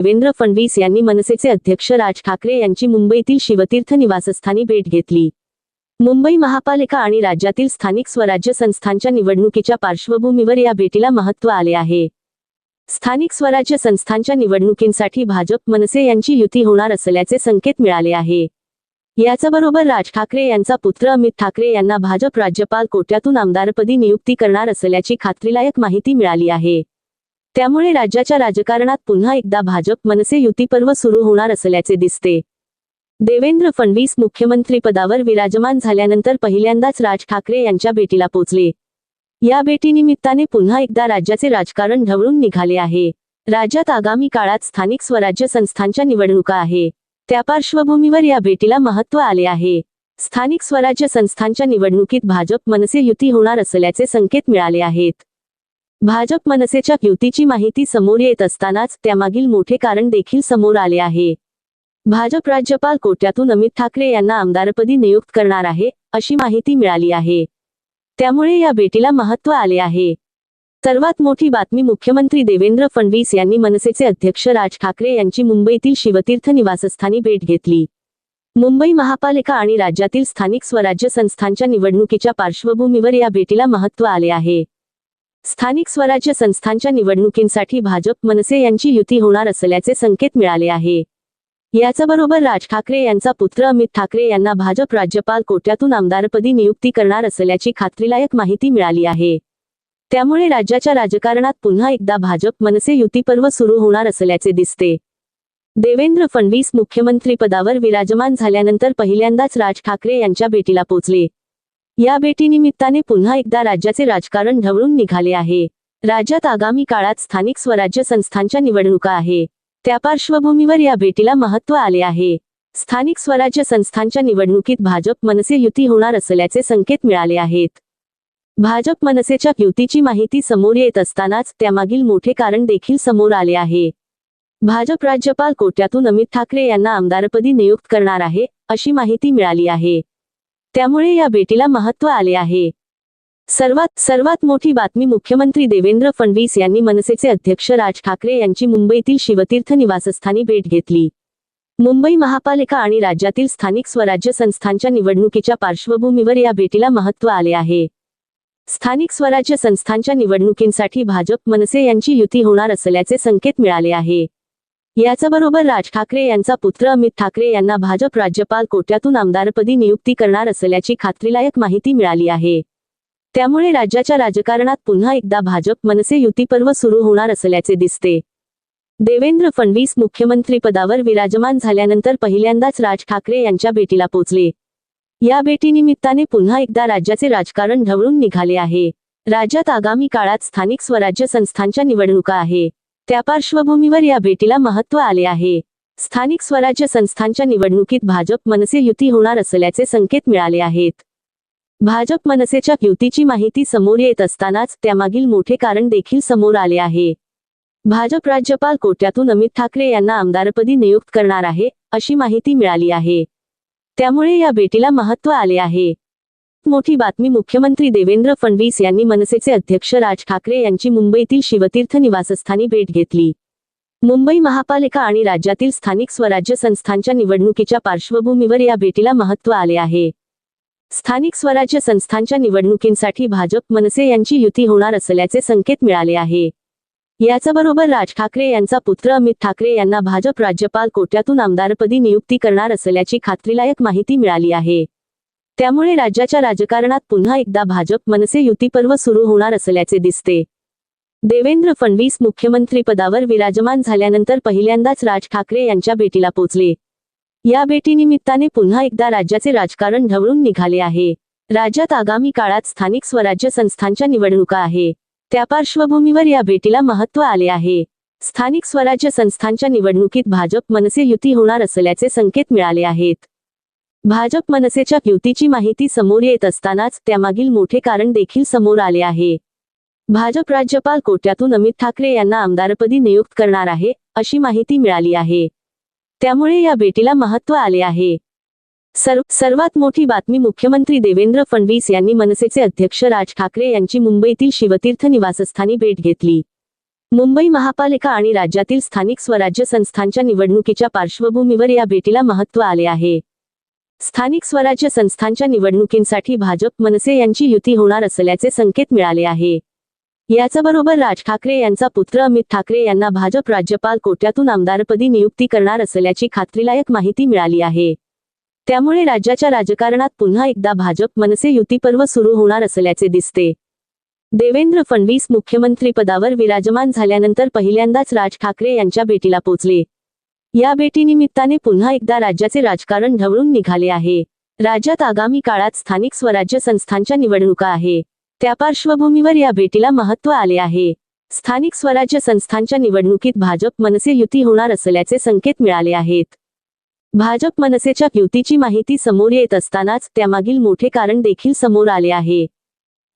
देवेंद्र फडणवीस यांनी मनसेचे अध्यक्ष राज ठाकरे यांची मुंबईतील शिवतीर्थ निवासस्थानी भेट घेतली. मुंबई महापालिका आणि राज्यातील स्थानिक स्वराज्य संस्थांच्या निवडणुकीच्या पार्श्वभूमीवर या भेटीला महत्त्व आले आहे. स्थानिक स्वराज्य संस्थांच्या निवडणुकींसाठी भाजप मनसे यांची युती होणार असल्याचे संकेत मिळाले आहे. याचबरोबर राज ठाकरे यांचा पुत्र अमित ठाकरे यांना भाजप राज्यपाल कोट्यातून आमदारपदी नियुक्ती करणार असल्याची खात्रीलायक माहिती मिळाली आहे. त्यामुळे राज्याच्या राजकारणात पुन्हा एकदा भाजप मनसे युतीपर्व सुरू होणार असल्याचे दिसते. देवेंद्र फडणवीस मुख्यमंत्री पदावर विराजमान झाल्यानंतर पहिल्यांदाच राज ठाकरे यांच्या भेटीला पोचले. या भेटीनिमित्ताने पुन्हा एकदा राज्याचे राजकारण ढवळून निघाले आहे. राज्यात आगामी काळात स्थानिक स्वराज्य संस्थांच्या निवडणुका आहे. त्या पार्श्वभूमीवर या भेटीला महत्त्व आले आहे. स्थानिक स्वराज्य संस्थांच्या निवडणुकीत भाजप मनसे युती होणार असल्याचे संकेत मिळाले आहेत. भाजप मनसेच्या युतीची माहिती समोर येत असतानाच त्यामागील मोठे कारण देखील समोर आले आहे. भाजप राज्यपाल कोट्यातून अमित ठाकरे यांना आमदारपदी नियुक्त करणार आहे अशी माहिती मिळाली आहे. त्यामुळे या भेटीला महत्त्व आले आहे. सर्वात मोठी बातमी मुख्यमंत्री देवेंद्र फडणवीस यांनी मनसेचे अध्यक्ष राज ठाकरे यांची मुंबईतील शिवतीर्थ निवासस्थानी भेट घेतली. मुंबई महापालिका आणि राज्यातील स्थानिक स्वराज्य संस्थांच्या निवडणुकीच्या पार्श्वभूमीवर या भेटीला महत्त्व आले आहे. स्थानिक स्वराज्य संस्थांच्या निवडणुकींसाठी भाजप मनसे यांची युती होणार असल्याचे संकेत मिळाले आहे. याचबरोबर राज ठाकरे यांचा पुत्र अमित ठाकरे यांना भाजप राज्यपाल कोट्यातून आमदारपदी नियुक्ती करणार असल्याची खात्रीलायक माहिती मिळाली आहे. त्यामुळे राज्याच्या राजकारणात पुन्हा एकदा भाजप मनसे युतीपर्व सुरू होणार असल्याचे दिसते. देवेंद्र फडणवीस मुख्यमंत्री पदावर विराजमान झाल्यानंतर पहिल्यांदाच राज ठाकरे यांच्या भेटीला पोचले. या भेटीनिमित्ताने पुन्हा एकदा राज्याचे राजकारण ढवळून निघाले आहे. राज्यात आगामी काळात स्थानिक स्वराज्य संस्थांच्या निवडणुका आहे. त्या पार्श्वभूमीवर या भेटीला महत्त्व आले आहे. स्थानिक स्वराज्य संस्थांच्या निवडणुकीत भाजप मनसे युती होणार असल्याचे संकेत मिळाले आहेत. भाजप मनसेच्या युतीची माहिती समोर येत असतानाच त्यामागील मोठे कारण देखील समोर आले आहे. भाजप राज्यपाल कोट्यातून अमित ठाकरे यांना आमदारपदी नियुक्त करणार आहे अशी माहिती मिळाली आहे. त्यामुळे या भेटीला महत्त्व आले आहे. सर्वात सर्वात मोठी बातमी मुख्यमंत्री देवेंद्र फडणवीस यांनी मनसेचे अध्यक्ष राज ठाकरे यांची मुंबईतील शिवतीर्थ निवासस्थानी भेट घेतली. मुंबई महापालिका आणि राज्यातील स्थानिक स्वराज्य संस्थांच्या निवडणुकीच्या पार्श्वभूमीवर या भेटीला महत्त्व आले आहे. स्थानिक स्वराज्य संस्थांच्या निवडणुकींसाठी भाजप मनसे यांची युती होणार असल्याचे संकेत मिळाले आहे. याचबरोबर राज ठाकरे यांचा पुत्र अमित ठाकरे यांना भाजप राज्यपाल कोट्यातून आमदारपदी नियुक्ती करणार असल्याची खात्रीलायक माहिती मिळाली आहे. त्यामुळे राज्याच्या राजकारणात पुन्हा एकदा भाजप मनसे युतीपर्व सुरू होणार असल्याचे दिसते. देवेंद्र फडणवीस मुख्यमंत्री पदावर विराजमान झाल्यानंतर पहिल्यांदाच राज ठाकरे यांच्या भेटीला पोचले. या भेटीनिमित्ताने पुन्हा एकदा राज्याचे राजकारण ढवळून निघाले आहे. राज्यात आगामी काळात स्थानिक स्वराज्य संस्थांच्या निवडणुका आहे. त्या पार्श्वभूमीवर या भेटीला महत्त्व आले आहे. स्थानिक स्वराज्य संस्थांच्या निवडणुकीत भाजप मनसे युती होणार असल्याचे संकेत मिळाले आहेत. भाजप मनसेच्या युतीची माहिती समोर येत असतानाच त्यामागील मोठे कारण देखील समोर आले आहे. भाजप राज्यपाल कोट्यातून अमित ठाकरे यांना आमदारपदी नियुक्त करणार आहे अशी माहिती मिळाली आहे. त्यामुळे या भेटीला महत्त्व आले आहे. मोठी बातमी मुख्यमंत्री देवेंद्र फडणवीस यांनी मनसेचे अध्यक्ष राज ठाकरे यांची मुंबईतील शिवतीर्थ निवासस्थानी भेट घेतली. मुंबई महापालिका आणि राज्यातील स्थानिक स्वराज्य संस्थांच्या निवडणुकीच्या पार्श्वभूमीवर या भेटीला महत्त्व आले आहे. स्थानिक स्वराज्य संस्थांच्या निवडणुकींसाठी भाजप मनसे यांची युती होणार असल्याचे संकेत मिळाले आहे. याचबरोबर राज ठाकरे यांचा पुत्र अमित ठाकरे यांना भाजप राज्यपाल कोट्यातून आमदारपदी नियुक्ती करणार असल्याची खात्रीलायक माहिती मिळाली आहे. त्यामुळे राज्याच्या राजकारणात पुन्हा एकदा भाजप मनसे युतीपर्व सुरू होणार असल्याचे दिसते. देवेंद्र फडणवीस मुख्यमंत्री पदावर विराजमान झाल्यानंतर पहिल्यांदाच राज ठाकरे यांच्या भेटीला पोचले. या भेटीनिमित्ताने पुन्हा एकदा राज्याचे राजकारण ढवळून निघाले आहे. राज्यात आगामी काळात स्थानिक स्वराज्य संस्थांच्या निवडणुका आहे. त्या पार्श्वभूमीवर या भेटीला महत्त्व आले आहे. स्थानिक स्वराज्य संस्थांच्या निवडणुकीत भाजप मनसे युती होणार असल्याचे संकेत मिळाले आहेत. भाजप मनसेच्या युतीची माहिती समोर येत असतानाच त्यामागील मोठे कारण देखील समोर आले आहे. भाजप राज्यपाल कोट्यातून अमित ठाकरे यांना आमदारपदी नियुक्त करणार आहे अशी माहिती मिळाली आहे. त्यामुळे या भेटीला महत्त्व आले आहे. सर्व सर्वात मोठी बातमी मुख्यमंत्री देवेंद्र फडणवीस यांनी मनसेचे अध्यक्ष राज ठाकरे यांची मुंबईतील शिवतीर्थ निवासस्थानी भेट घेतली. मुंबई महापालिका आणि राज्यातील स्थानिक स्वराज्य संस्थांच्या निवडणुकीच्या पार्श्वभूमीवर या भेटीला महत्त्व आले आहे. स्थानिक स्वराज्य संस्थांच्या निवडणुकींसाठी भाजप मनसे यांची युती होणार असल्याचे संकेत मिळाले आहे. याचबरोबर राज ठाकरे यांचा पुत्र अमित ठाकरे यांना भाजप राज्यपाल कोट्यातून आमदारपदी नियुक्ती करणार असल्याची खात्रीलायक माहिती मिळाली आहे. त्यामुळे राज्याच्या राजकारणात पुन्हा एकदा भाजप मनसे युतीपर्व सुरू होणार असल्याचे दिसते. देवेंद्र फडणवीस मुख्यमंत्री पदावर विराजमान झाल्यानंतर पहिल्यांदाच राज ठाकरे यांच्या भेटीला पोचले. या भेटीनिमित्ताने पुन्हा एकदा राज्याचे राजकारण ढवळून निघाले आहे. राज्यात आगामी काळात स्थानिक स्वराज्य संस्थांच्या निवडणुका आहे. त्या पार्श्वभूमीवर या भेटीला महत्त्व आले आहे. स्थानिक स्वराज्य संस्थांच्या निवडणुकीत भाजप मनसे युती होणार असल्याचे संकेत मिळाले आहेत. भाजप मनसेच्या युतीची माहिती समोर येत असतानाच त्यामागील मोठे कारण देखील समोर आले आहे.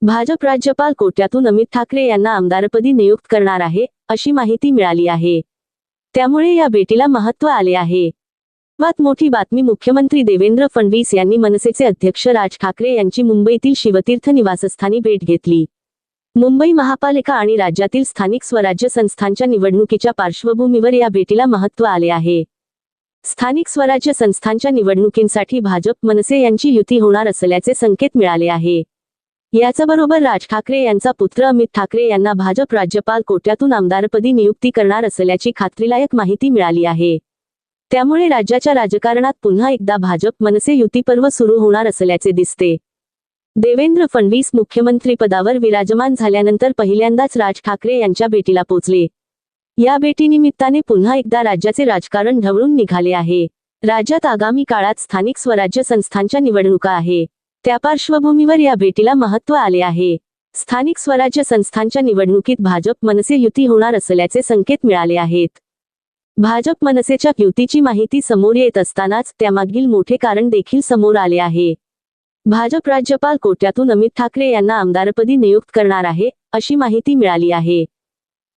भाजप राज्यपाल कोट्यातून अमित ठाकरे यांना आमदारपदी नियुक्त करणार आहे अशी माहिती मिळाली आहे. त्यामुळे या भेटीला महत्त्व आले आहे. सर्वात मोठी बातमी मुख्यमंत्री देवेंद्र फडणवीस यांनी मनसेचे अध्यक्ष राज ठाकरे यांची मुंबईतील शिवतीर्थ निवासस्थानी भेट घेतली. मुंबई महापालिका आणि राज्यातील स्थानिक स्वराज्य संस्थांच्या निवडणुकीच्या पार्श्वभूमीवर या भेटीला महत्त्व आले आहे. स्थानिक स्वराज्य संस्थांच्या निवडणुकींसाठी भाजप मनसे यांची युती होणार असल्याचे संकेत मिळाले आहे. याचबरोबर राज ठाकरे यांचा पुत्र अमित ठाकरे यांना भाजप राज्यपाल कोट्यातून आमदारपदी नियुक्ती करणार असल्याची खात्रीलायक माहिती मिळाली आहे. त्यामुळे राज्याच्या राजकारणात पुन्हा एकदा भाजप मनसे युतीपर्व सुरू होणार असल्याचे दिसते. देवेंद्र फडणवीस मुख्यमंत्रीपदावर विराजमान झाल्यानंतर पहिल्यांदाच राज ठाकरे यांच्या भेटीला पोचले. या भेटीनिमित्ताने पुन्हा एकदा राज्याचे राजकारण ढवळून निघाले आहे. राज्यात आगामी काळात स्थानिक स्वराज्य संस्थांच्या निवडणुका आहे. त्या पार्श्वभूमीवर या भेटीला महत्त्व आले आहे. स्थानिक स्वराज्य संस्थांच्या निवडणुकीत भाजप मनसे युती होणार असल्याचे संकेत मिळाले आहेत. भाजप मनसेच्या युतीची माहिती समोर येत असतानाच त्यामागील मोठे कारण देखील समोर आले आहे. भाजप राज्यपाल कोट्यातून अमित ठाकरे यांना आमदारपदी नियुक्त करणार आहे अशी माहिती मिळाली आहे.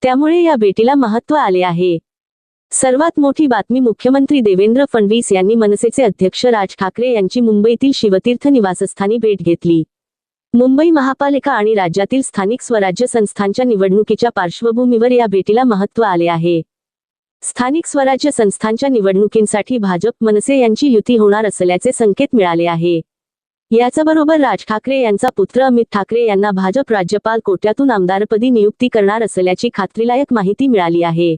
त्यामुळे या भेटीला महत्त्व आले आहे. सर्वात मोठी बातमी मुख्यमंत्री देवेंद्र फडणवीस यांनी मनसेचे अध्यक्ष राज ठाकरे यांची मुंबईतील शिवतीर्थ निवासस्थानी भेट घेतली. मुंबई महापालिका आणि राज्यातील स्थानिक स्वराज्य संस्थांच्या निवडणुकीच्या पार्श्वभूमीवर या भेटीला महत्त्व आले आहे. स्थानिक स्वराज्य संस्थांच्या निवडणुकींसाठी भाजप मनसे यांची युती होणार असल्याचे संकेत मिळाले आहे. याचबरोबर राज ठाकरे यांचा पुत्र अमित ठाकरे यांना भाजप राज्यपाल कोट्यातून आमदारपदी नियुक्ती करणार असल्याची खात्रीलायक माहिती मिळाली आहे.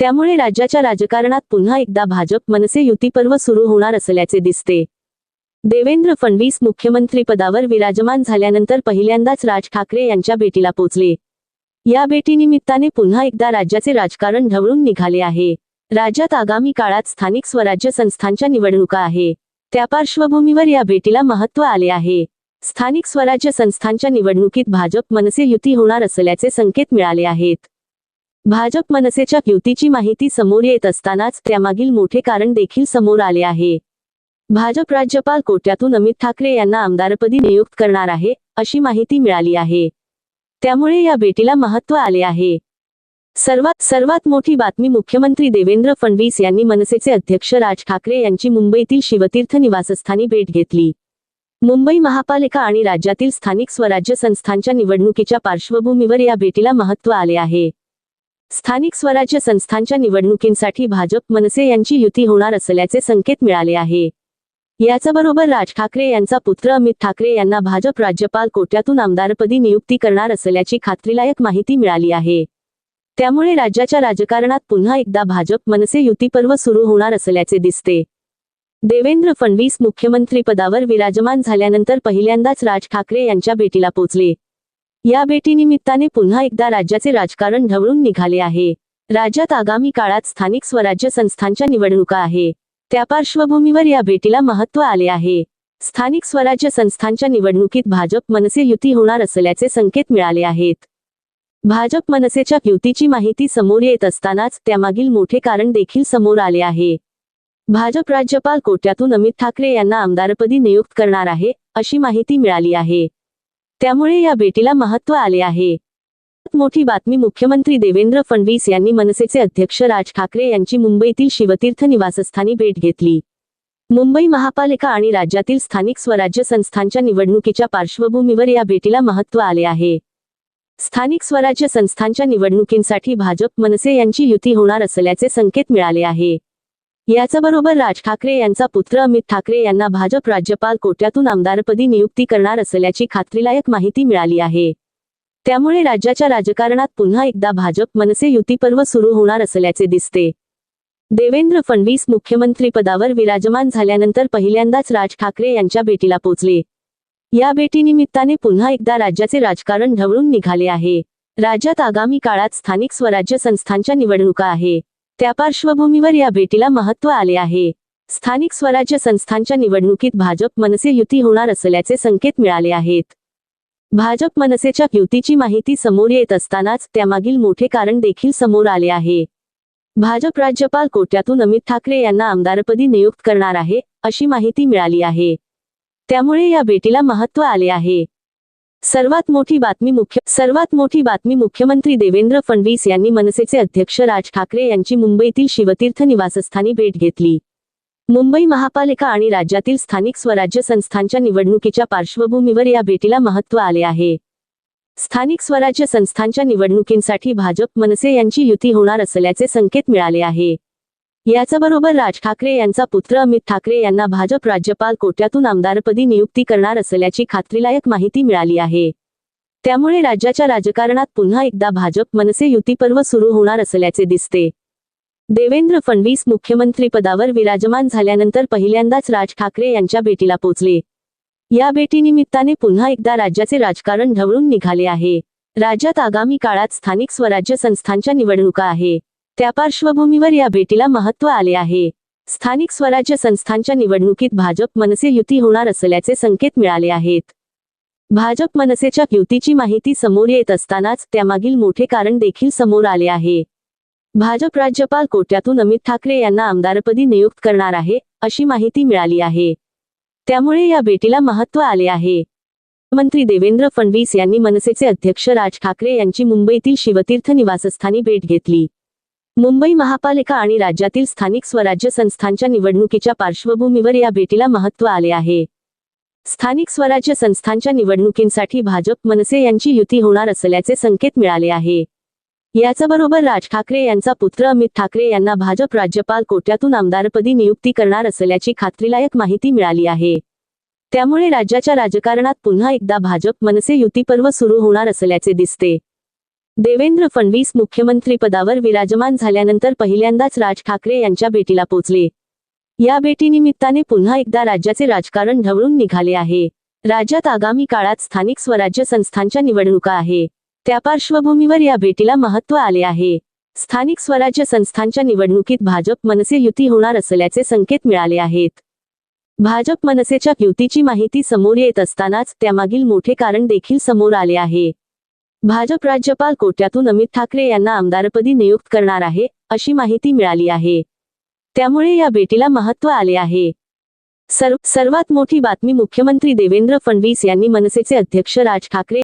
त्यामुळे राज्याच्या राजकारणात पुन्हा एकदा भाजप मनसे युतीपर्व सुरू होणार असल्याचे दिसते. देवेंद्र फडणवीस मुख्यमंत्रीपदावर विराजमान झाल्यानंतर पहिल्यांदाच राज ठाकरे यांच्या भेटीला पोचले. या भेटीनिमित्ताने पुन्हा एकदा राज्याचे राजकारण ढवळून निघाले आहे. राज्यात आगामी काळात स्थानिक स्वराज्य संस्थांच्या निवडणुका आहे. त्या पार्श्वभूमीवर या भेटीला महत्त्व आले आहे. स्थानिक स्वराज्य संस्थांच्या निवडणुकीत भाजप मनसे युती होणार असल्याचे संकेत मिळाले आहेत. भाजप मनसेच्या युतीची माहिती समोर येत असतानाच त्यामागील मोठे कारण देखील समोर आले आहे. भाजप राज्यपाल कोट्यातून अमित ठाकरे यांना आमदारपदी नियुक्त करणार आहे अशी माहिती मिळाली आहे. त्यामुळे या भेटीला महत्त्व आले आहे. सर्वात सर्वात मोठी बातमी मुख्यमंत्री देवेंद्र फडणवीस यांनी मनसेचे अध्यक्ष राज ठाकरे यांची मुंबईतील शिवतीर्थ निवासस्थानी भेट घेतली. मुंबई महापालिका आणि राज्यातील स्थानिक स्वराज्य संस्थांच्या निवडणुकीच्या पार्श्वभूमीवर या भेटीला महत्त्व आले आहे. स्थानिक स्वराज्य संस्थांच्या निवडणुकींसाठी भाजप मनसे यांची युती होणार असल्याचे संकेत मिळाले आहे. याचबरोबर राज ठाकरे यांचा पुत्र अमित ठाकरे यांना भाजप राज्यपाल कोट्यातून आमदारपदी नियुक्ती करणार असल्याची खात्रीलायक माहिती मिळाली आहे. त्यामुळे राज्याच्या राजकारणात पुन्हा एकदा भाजप मनसे युतीपर्व सुरू होणार असल्याचे दिसते. देवेंद्र फडणवीस मुख्यमंत्री पदावर विराजमान झाल्यानंतर पहिल्यांदाच राज ठाकरे यांच्या भेटीला पोचले. या भेटीनिमित्ताने पुन्हा एकदा राज्याचे राजकारण ढवळून निघाले आहे. राज्यात आगामी काळात स्थानिक स्वराज्य संस्थांच्या निवडणुका आहे. त्या पार्श्वभूमीवर या भेटीला महत्त्व आले आहे. स्थानिक स्वराज्य संस्थांच्या निवडणुकीत भाजप मनसे युती होणार असल्याचे संकेत मिळाले आहेत. भाजप मनसेच्या युतीची माहिती समोर येत असतानाच त्यामागील मोठे कारण देखील समोर आले आहे. भाजप राज्यपाल कोट्यातून अमित ठाकरे यांना आमदारपदी नियुक्त करणार आहे अशी माहिती मिळाली आहे. त्यामुळे या भेटीला महत्त्व आले आहे. मोठी बातमी मुख्यमंत्री देवेंद्र फडणवीस यांनी मनसेचे अध्यक्ष राज ठाकरे यांची मुंबईतील शिवतीर्थ निवासस्थानी भेट घेतली. मुंबई महापालिका आणि राज्यातील स्थानिक स्वराज्य संस्थांच्या निवडणुकीच्या पार्श्वभूमीवर या भेटीला महत्त्व आले आहे. स्थानिक स्वराज्य संस्थांच्या निवडणुकींसाठी भाजप मनसे यांची युती होणार असल्याचे संकेत मिळाले आहे. याचबरोबर राज ठाकरे यांचा पुत्र अमित ठाकरे यांना भाजप राज्यपाल कोट्यातून आमदारपदी नियुक्ती करणार असल्याची खात्रीलायक माहिती मिळाली आहे. त्यामुळे राज्याच्या राजकारणात पुन्हा एकदा भाजप मनसे युतीपर्व सुरू होणार असल्याचे दिसते. देवेंद्र फडणवीस मुख्यमंत्रीपदावर विराजमान झाल्यानंतर पहिल्यांदाच राज ठाकरे यांच्या भेटीला पोचले. या भेटीनिमित्ताने पुन्हा एकदा राज्याचे राजकारण ढवळून निघाले आहे. राज्यात आगामी काळात स्थानिक स्वराज्य संस्थांच्या निवडणुका आहे. त्या पार्श्वभूमीवर या भेटीला महत्त्व आले आहे. स्थानिक स्वराज्य संस्थांच्या निवडणुकीत भाजप मनसे युती होणार असल्याचे संकेत मिळाले आहेत. भाजप मनसेच्या युतीची माहिती समोर येत असतानाच त्यामागील मोठे कारण देखील समोर आले आहे. भाजप राज्यपाल कोट्यातून अमित ठाकरे यांना आमदारपदी नियुक्त करणार आहे अशी माहिती मिळाली आहे. त्यामुळे या भेटीला महत्त्व आले आहे. सर्वात मोठी बातमी मुख्य सर्वात मोठी बातमी मुख्यमंत्री देवेंद्र फडणवीस यांनी मनसेचे अध्यक्ष राज ठाकरे यांची मुंबईतील शिवतीर्थ निवासस्थानी भेट घेतली. मुंबई महापालिका आणि राज्यातील स्थानिक स्वराज्य संस्थांच्या निवडणुकीच्या पार्श्वभूमीवर या भेटीला महत्त्व आले आहे. स्थानिक स्वराज्य संस्थांच्या निवडणुकींसाठी भाजप मनसे यांची युती होणार असल्याचे संकेत मिळाले आहे. याचबरोबर राज ठाकरे यांचा पुत्र अमित ठाकरे यांना भाजप राज्यपाल कोट्यातून आमदारपदी नियुक्ती करणार असल्याची खात्रीलायक माहिती मिळाली आहे. त्यामुळे राज्याच्या राजकारणात पुन्हा एकदा भाजप मनसे युतीपर्व सुरू होणार असल्याचे दिसते. देवेंद्र फडणवीस मुख्यमंत्रीपदावर विराजमान झाल्यानंतर पहिल्यांदाच राज ठाकरे यांच्या भेटीला पोचले. या भेटीनिमित्ताने पुन्हा एकदा राज्याचे राजकारण ढवळून निघाले आहे. राज्यात आगामी काळात स्थानिक स्वराज्य संस्थांच्या निवडणुका आहे. त्या पार्श्वभूमीवर या भेटीला महत्त्व आले आहे. स्थानिक स्वराज्य संस्थांच्या निवडणुकीत भाजप मनसे युती होणार असल्याचे संकेत मिळाले आहेत. भाजप मनसेच्या युतीची माहिती समोर येत असतानाच त्यामागील मोठे कारण देखील समोर आले आहे. भाजप राज्यपाल कोट्यातून अमित ठाकरे यांना आमदारपदी नियुक्त करणार आहे अशी माहिती मिळाली आहे. त्यामुळे या भेटीला महत्त्व आले आहे. मंत्री देवेंद्र फडणवीस यांनी मनसेचे अध्यक्ष राज ठाकरे यांची मुंबईतील शिवतीर्थ निवासस्थानी भेट घेतली. मुंबई महापालिका आणि राज्यातील स्थानिक स्वराज्य संस्थांच्या निवडणुकीच्या पार्श्वभूमीवर या भेटीला महत्त्व आले आहे. स्थानिक स्वराज्य संस्थांच्या निवडणुकींसाठी भाजप मनसे यांची युती होणार असल्याचे संकेत मिळाले आहे. याचबरोबर राज ठाकरे यांचा पुत्र अमित ठाकरे यांना भाजप राज्यपाल कोट्यातून आमदारपदी नियुक्ती करणार असल्याची खात्रीलायक माहिती मिळाली आहे. त्यामुळे राज्याच्या राजकारणात पुन्हा एकदा भाजप मनसे युतीपर्व सुरू होणार असल्याचे दिसते. देवेंद्र फडणवीस मुख्यमंत्री पदावर विराजमान झाल्यानंतर पहिल्यांदाच राज ठाकरे यांच्या भेटीला पोचले. या भेटीनिमित्ताने पुन्हा एकदा राज्याचे राजकारण ढवळून निघाले आहे. राज्यात आगामी काळात स्थानिक स्वराज्य संस्थांच्या निवडणुका आहे. त्या पार्श्वभूमीवर या भेटीला महत्त्व आले आहे. स्थानिक स्वराज्य संस्थांच्या निवडणुकीत भाजप मनसे युती होणार असल्याचे संकेत मिळाले आहेत. भाजप मनसेच्या युतीची माहिती समोर येत असतानाच त्यामागील मोठे कारण देखील समोर आले आहे. भाजप राज्यपाल कोट्यातून अमित ठाकरे यांना आमदारपदी नियुक्त करणार आहे अशी माहिती मिळाली आहे. त्यामुळे या भेटीला महत्त्व आले आहे. सर्व सर्वात मोठी बातमी मुख्यमंत्री देवेंद्र फडणवीस यांनी मनसेचे अध्यक्ष राज ठाकरे